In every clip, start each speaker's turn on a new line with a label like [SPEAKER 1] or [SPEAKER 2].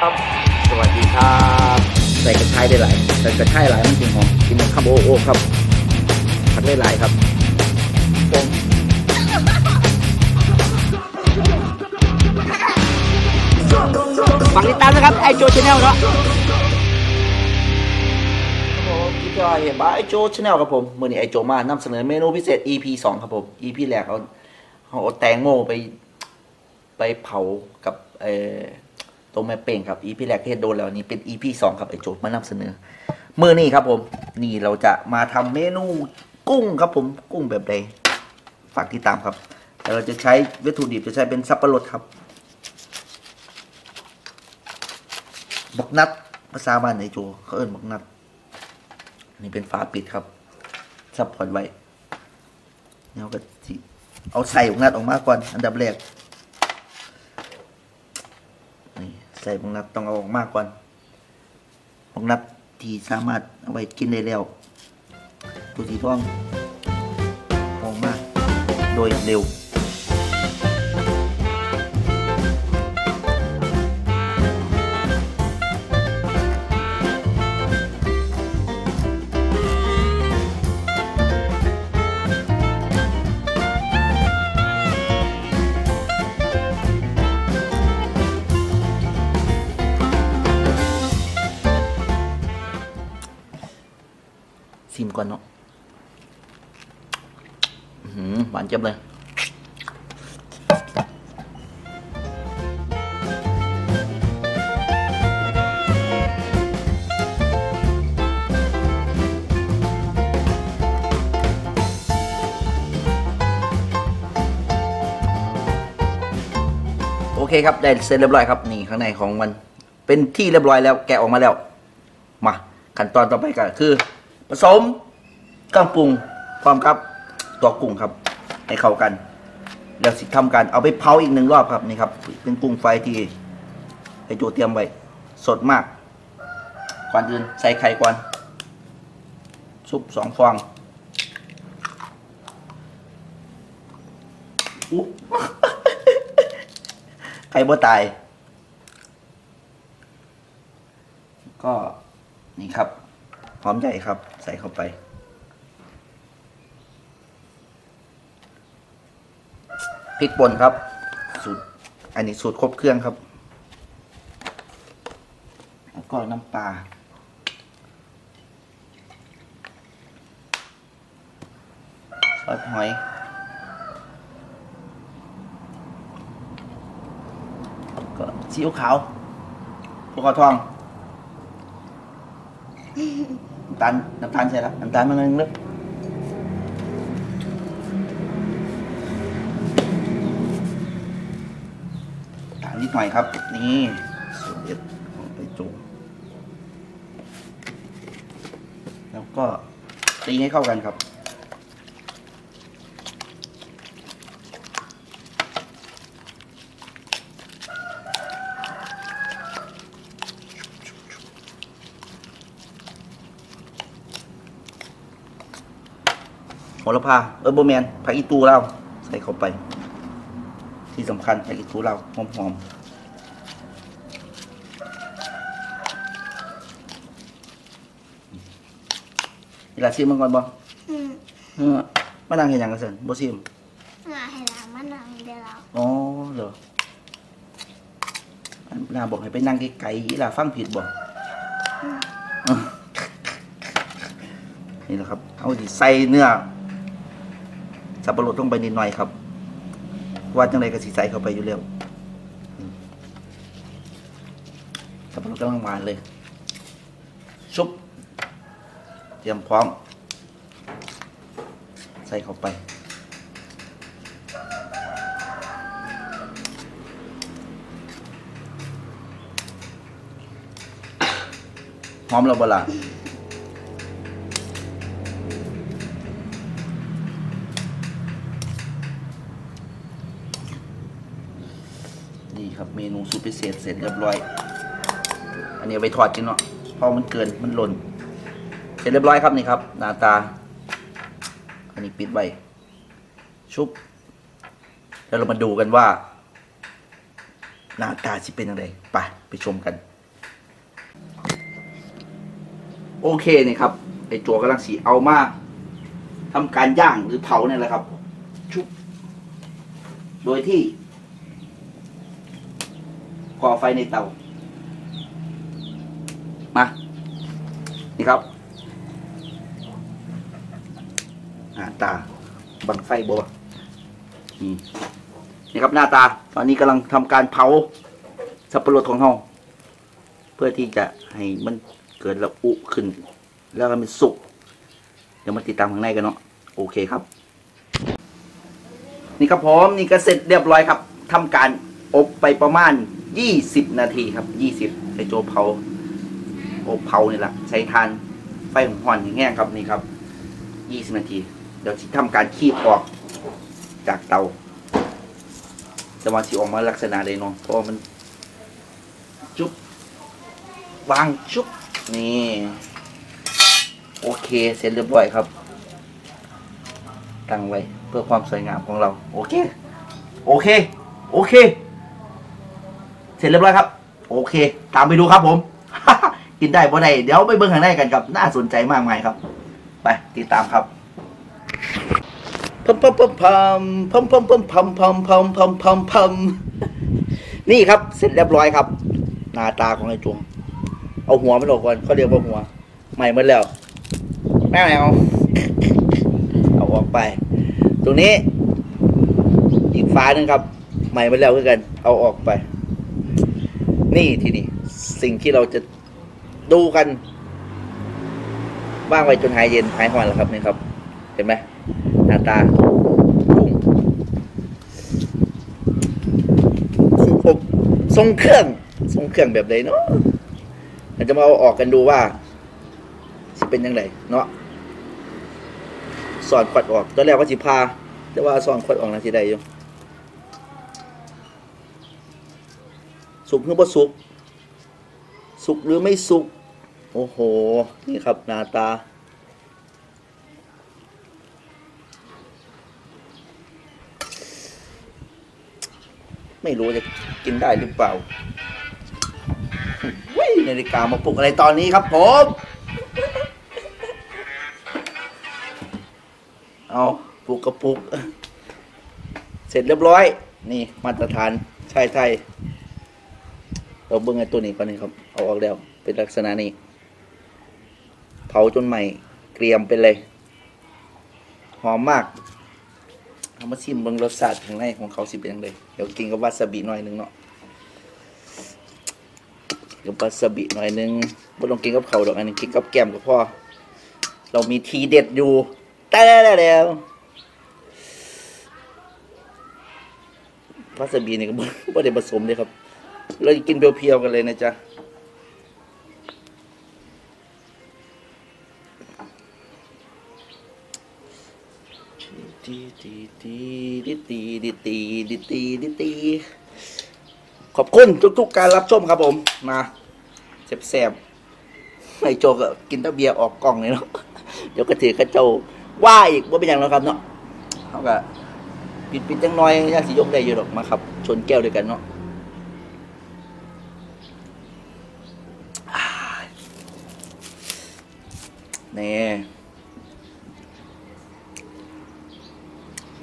[SPEAKER 1] ครับสวัสดีครับใส่กระชายได้หลายใส่กระชายหลายมันจริงหอมกินมันครับโอ้โอ้ครับผัดได้หลายครับผมฝากติดตามนะครับไอโจชาแนลเนาะครับผมพี่จอยเห็นบ้าไอโจชาแนลครับผมมื่อนี้ไอโจมานำเสนอเมนูพิเศษ EP สองครับผม EP แรกเขาเขาเอาแตงโมไป ไปเผากับเอ่อ ตรงแม่เป่งครับ EP แรกที่โดนแล้วนี่เป็น EP สองครับไอโจทย์มานำเสนอเมื่อนี้ครับผม นี่เราจะมาทำเมนูกุ้งครับผมกุ้งแบบใดฝากติดตามครับแต่เราจะใช้วัตถุดิบจะใช้เป็นสับปะรดครับบักนัดภาษาบ้านไอโจเขาเอิ้นบักนัดนี่เป็นฝาปิดครับซับพอร์ตไว้แล้วก็เอาใส่บักนัดออกมาก่อน อันดับแรก นี่ ใส่บางนัดต้องเอาออกมากก่อนบางนัดที่สามารถเอาไว้กินได้แล้วตัวสีทองออกมาโดยเร็ว ก่อนเนาะหือหวานเจ็บเลยโอเคครับ ได้เสร็จเรียบร้อยครับ นี่ข้างในของมันเป็นที่เรียบร้อยแล้วแกะออกมาแล้ว มา ขั้นตอนต่อไปก็คือ ผสม เครื่องปรุงพร้อมกับตัวกุ้งครับ ให้เข้ากัน แล้วสิทำการเอาไปเผาอีกหนึ่งรอบครับนี่ครับ เป็นกุ้งไฟที่ไอโจเตรียมไว้สดมากก่อนอื่นใส่ไข่ก่อนซุปสองฟองไข่บ่ตาย ก็นี่ครับ หอมใหญ่ครับ ใส่เข้าไป พริกป่นครับ สูตร อันนี้สูตรครบเครื่องครับ แล้วก็น้ำปลา ซอสหอย ก็ซีอิ๊วขาวพวกกระทอง น้ำตาล น้ำตาลใช่แล้วน้ำตาลมันนึงนึกตาลนิ ดหน่อยครับ นี่สูตรเด็ดของไปจุงแล้วก็ตีให้เข้ากันครับโหระพาเออโบแมนผักอีตูเราใส่เข้าไป ที่สำคัญผักอีตูเราหอมห อมเวลาซิมมันก่อนบ่
[SPEAKER 2] อืม
[SPEAKER 1] เออมานั่งเห็นอย่างกันเสินบ่ซิม
[SPEAKER 2] งาให้ล้างมันนังเดียวเรา
[SPEAKER 1] อ๋อเหรออันนาบอกให้ไปนั่งไกลๆอีหล่าฟังผิดบ่อะนี่แหละครับ เอาดิใส่เนื้อสับปะรดลงไปนิดหน่อยครับ ว่าจังไรก็สีใส่เข้าไปอยู่แล้วอืมสับปะรดกำลังหวานเลยชุบ เตรียมพร้อม ใส่เข้าไป หอมแล้วบ่ล่ะนี่ครับเมนูสูตรพิเศษเสร็จเรียบร้อย อันนี้ไปทอดกินเนาะเพราะมันเกินมันหล่น เสร็จเรียบร้อยครับนี่ครับ หน้าตา อันนี้ปิดไว้ชุบ แล้วเรามาดูกันว่า หน้าตาสิเป็นยังไงไปไปชมกัน โอเคนี่ครับไอจัวกำลังสีเอามาทำการย่างหรือเผาเนี่ยแหละครับ ชุบ โดยที่ก่อไฟในเตา นี่ครับหน้า ตา บังไฟบัวนี่นี่ครับหน้าตา ตอนนี้กำลังทำการเผาสับปะรดของเราเพื่อที่จะให้มันเกิดระอุขึ้น แล้วก็มันสุกเดี๋ยวมาติดตามข้างในกันเนาะโอเคครับ นี่ครับผมนี่ก็เสร็จเรียบร้อยครับทำการอบไปประมาณ 20 นาทีครับ 20ใส่โจเผาอบเผานี่แหละใช้ทานไฟห่อนอย่างเงี้ยครับนี่ครับ 20 นาที เดี๋ยวจะทำการคีบออกจากเตาจะมาสิออกมาลักษณะใดเนาะเพราะมัน จุ๊บวางจุ๊บนี่ โอเคเสร็จเรียบร้อยครับ ตั้งไว้เพื่อความสวยงามของเรา โอเค โอเค โอเค เสร็จเรียบร้อยครับ โอเค ตามไปดูครับผม กินได้บ่ได้ เดี๋ยวไปเบิ่งข้างในกันครับ น่าสนใจมากมายครับ ไปติดตามครับ พัมพัมพัมพัมพัมพัมพัมพัมพัมพัมพัมพัมพัมนี่ครับเสร็จเรียบร้อยครับ หน้าตาของไอ้จวง เอาหัวมันออกก่อนเขาเรียกว่าหัว ใหม่หมดแล้วแมวเอาออกไป ตรงนี้อีกฝาหนึ่งครับ ใหม่หมดแล้วคือกัน เอาออกไป นี่ทีนี้สิ่งที่เราจะดูกันว่างไว้จนหายเย็นหายหอนแล้วครับนี่ครับ เห็นไหม หน้าตากุ้งกุ้งอบทรงเครื่องทรงเครื่องแบบไหนเนาะเราจะมาเอาออกกันดูว่าสิเป็นยังไงเนาะสอนขวัดออกตอนแรกว่าสิพา แต่ว่าสอนขวัดออกนะสิได้อยู่สุกหรือบ่สุก สุกหรือไม่สุก โอ้โห นี่ครับหน้าตา ไม่รู้จะกินได้หรือเปล่าว้ยนาฬิกามาปลุกอะไรตอนนี้ครับผมเอาปลุกกระปุก เสร็จเรียบร้อย นี่มาตรฐานใช่ไทยเราเบิ่งไอ้ตัวนี้ก่อนนี่ครับ เอาออกแล้ว เป็นลักษณะนี้ เผาจนใหม่ เกรียมไปเลย หอมมาก เอามาชิมเบิ่งรสชาติข้างในของเขาสิเป็นยังไง ดี๋ยวกินกับวาซาบิหน่อยหนึงเนาะกับวาซาบิหน่อยหนึงไม่ต้องกินกับเขาดอกอันนี้กินกับแก้มก็พอเรามีทีเด็ดอยู่แต่แล้ววาซาบินี่ก็บ่บ่ได้ผสมเลยครับ เรากินเพียวๆกันเลยนะจ๊ะ ขอบคุณทุกๆการรับชมครับผม มาแสบๆไอโจก็กินตะเบียออกกล่องเลยเนาะเดี๋ยวก็ถือกระโจว่าอีกว่าเป็นอย่างไรครับเนาะเขาก็ปิดปิดจังน้อยยาสียกได้อยู่หรอกมาครับ ชนแก้วด้วยกันเนาะเนี่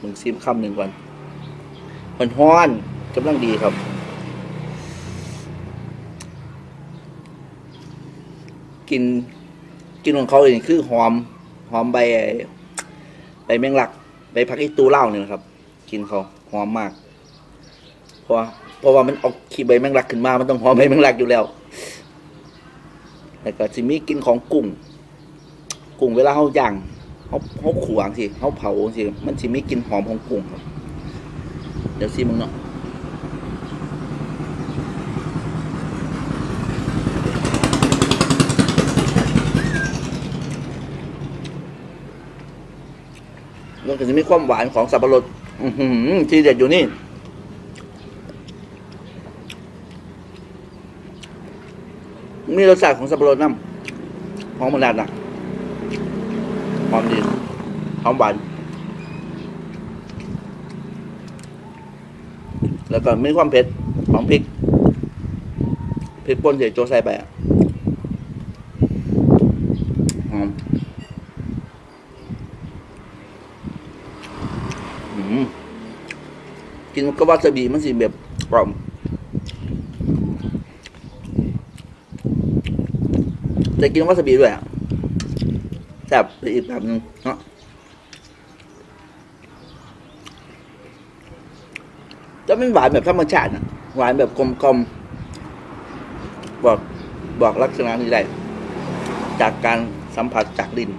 [SPEAKER 1] มึงซิมคำหนึ่งก่อนมันฮ้อนกำลังดีครับ กินกินของเขาเองคือหอม หอมใบใบแมงลักใบผักอีตูเหล้าเนี่ยนะครับ กินเขาหอมมาก เพราะว่าเพราะว่ามันออกขี้ใบแมงลักขึ้นมา มันต้องหอมใบแมงลักอยู่แล้วแล้วก็สิมีกินของกุ้ง กุ้งเวลาเขาย่าง เขาเขาขวางสิเขาเผาสิมันสิมีกลิ่นหอมของกุ้งครับเดี๋ยวสิมึงเนาะมันก็จะมีความหวานของสับปะรดอือหือทีเด็ดอยู่นี่ มีรสชาติของสับปะรดน้ำหอมมันดัดอะ อมดีหอมหวาน แล้วก็มีความเผ็ดของพริกพริกป่นเดี๋ยวโจใส่ไปอะหอมกินก็วาซาบิมันสิแบบกรอบจะกินวาซาบิด้วยอะ แซ่บไปอีกแบบนึงเนาะจะเป็นหวานแบบธรรมชาตินะหวานแบบกลมๆบอกบอกลักษณะนี้ได้จากการสัมผัสจากดิน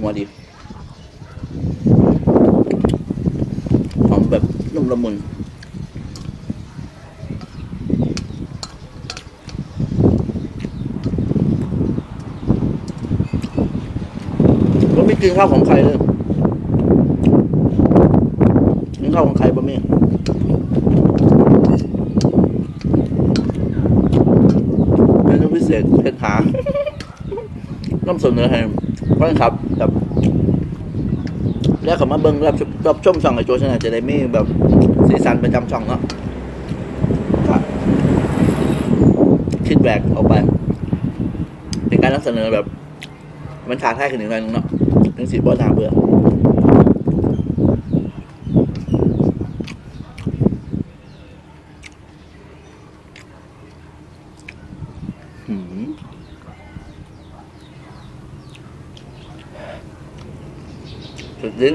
[SPEAKER 1] หัวดีหอมแบบนุ่มละมุนก็ไม่กินข้าวของใครเลยกินข้าวของใครบ่มีเมนูพิเศษเพชรหาน้ำเสนอให้ ฟันครับแบบแล้วเขามาเบิ้งรับชมรับชมช่องไอโจชนะจะได้มีแบบสีสันประจำช่องเนาะครับคิดแบกออกไป เป็นการนำเสนอแบบ มันขาดท้ายขึ้นหนึ่งหน่อยนึงเนาะถึงสีบอลหนาเบื่อ ลิ้น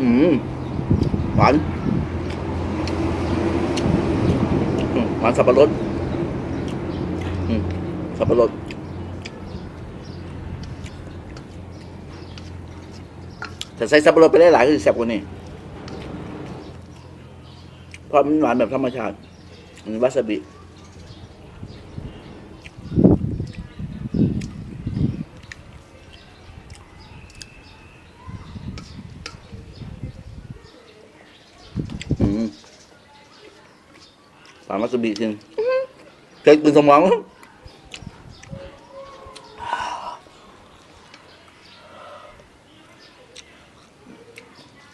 [SPEAKER 1] อืมหวานหวานสับปะรดสับปะรดแต่ใส่สับปะรดไปได้หลายก็จะแซ่บกว่านี้เพราะมันหวานแบบธรรมชาติอันนี้วาซาบิ อืม ปลามัสบิจริงเกิดเป็นสมอง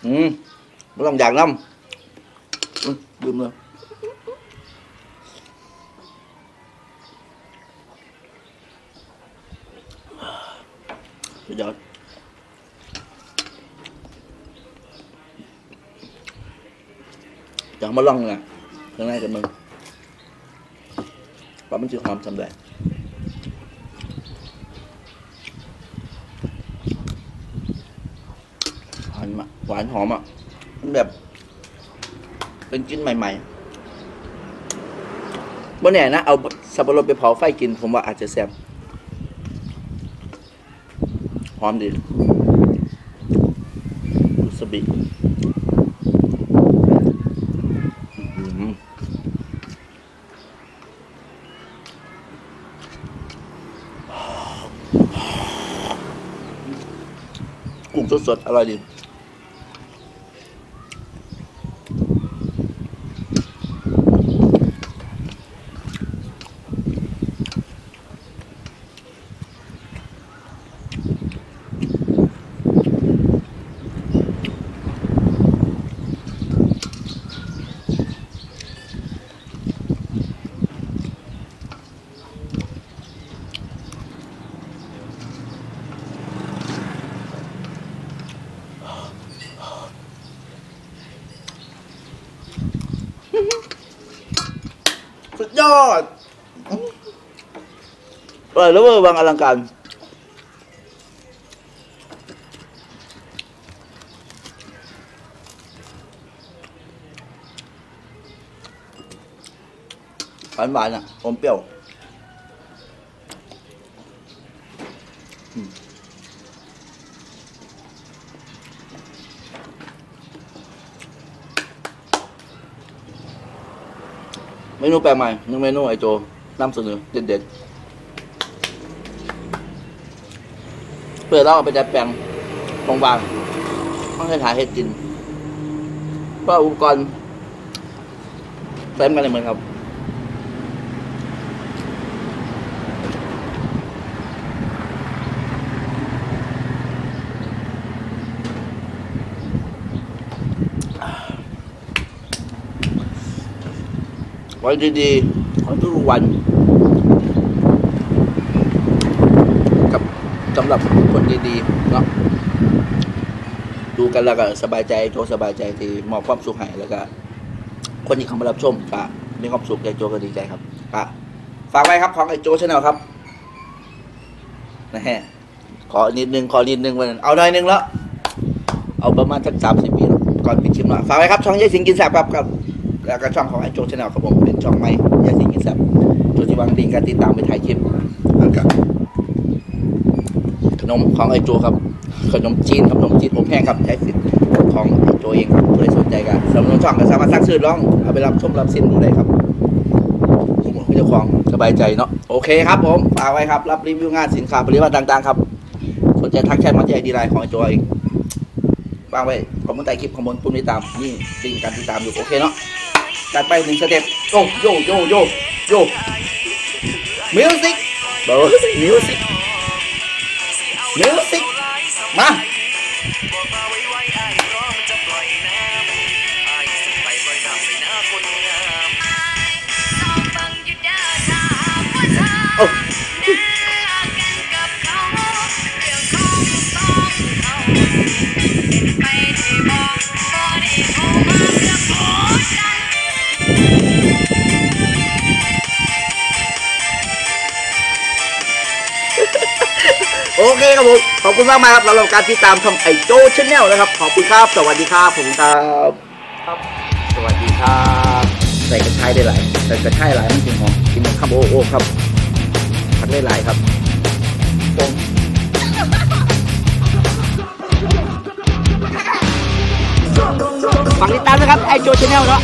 [SPEAKER 1] อืมไม่ ต้องอยากน้ำอุ๊ยลืมเลยสุดยอดจะเอามาลองนะข้างในกันมึงปลามันจะหอมสำเร็จหวานมากหวานหอมอะมันแบบ เป็นกินใหม่ๆบ่แน่นะ เอาสับปะรดไปเผาไฟกิน ผมว่าอาจจะแซ่บหอมดีสบิ อืมกุ้ งสดๆอร่อยดี สุดยอดเออแล้วเวอร์วังอลังการ หวานหวานๆอะอม เมนูแปลกใหม่หนึ่งเมนูไอโจนำเสนอเด็ดๆเพื่อเราเอาไปดัดแปลงบางๆต้องใช้หาเห็ดกินเพราะอุปกรณ์เต็มกันเลยเหมือนครับ วันดีๆของทุกวัน กับสำหรับคนดีๆเนาะดูกันแล้วก็สบายใจโจสบายใจที่มอบความสุขให้แล้วก็ คนที่เข้ามารับชมก็มีความสุขใจโจก็ดีใจครับก็ฝากไว้ครับของไอโจชาแนลครับนะฮะขอนิดนึงขอนิดนึงวันเอาหน่อยนึงแล้วเอาประมาณสักสามสิบปีแล้วก่อนปิดคลิปหน่อยฝากไว้ครับช่องยายสิงกินแสบครับครับ แล้วก็ช่องของไอโจชแนลครับผมเป็นช่องใหม่ยาสิงกินแสบโจที่วางลิงก์การติดตามไปถ่ายคลิปแล้วก็ขนมของไอโจครับ ขนมจีนครับขนมจีนอบแห้งครับใช้สิทธิ์ของไอโจเองผู้ใดสนใจกันสำหรับช่องก็สามารถสั่งซื้อลองเอาไปรับชมรับสินดูได้ครับผมคุณเจ้าของสบายใจเนาะโอเคครับผมฝากไว้ครับ รับรีวิวงานสินค้าผลิตภัณฑ์ต่างๆครับสนใจทักแชทมาที่ไอดีไลน์ของไอโจเองวางไว้คอมเมนต์ใต้คลิปคอมเมนต์ปุ่มติดตามนี่ลิงก์การติดตามอยู่โอเคเนาะ จัดไปหนึ่งสเต็ปโยโยโยโยโยมิวสิกเบอร์มิวสิกมิวสิกมาโอ้ โอเคครับผมขอบคุณมากมากๆครับสำหรับการติดตามช่องไอโจชแนลนะครับ ขอบคุณครับ สวัสดีครับผมครับครับสวัสดีครับใส่กระชายได้หลายใส่กระชายหลายมันถึงหอมกินคำโอโอครับผักได้หลายครับตรงฝากติดตามนะครับไอโจชแนลเนาะ